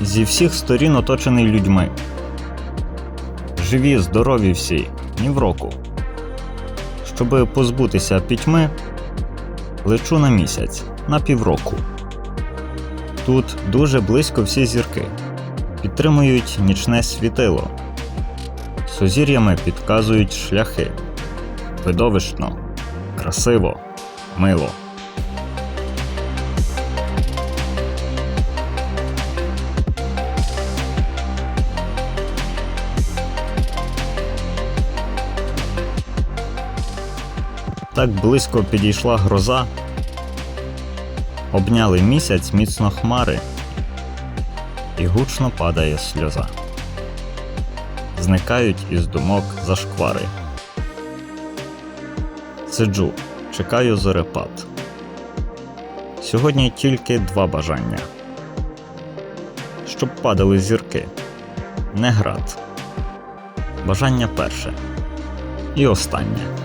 Зі всіх сторін оточений людьми. Живі, здорові всі, ні в року. Щоби позбутися пітьми, лечу на місяць, на півроку. Тут дуже близько всі зірки, підтримують нічне світило, сузір'ями підказують шляхи. Видовищно, красиво, мило. Так близько підійшла гроза, обняли місяць міцно хмари, і гучно падає сльоза. Зникають із думок зашквари. Сиджу, чекаю зорепад. Сьогодні тільки два бажання. Щоб падали зірки, не град. Бажання перше і останнє.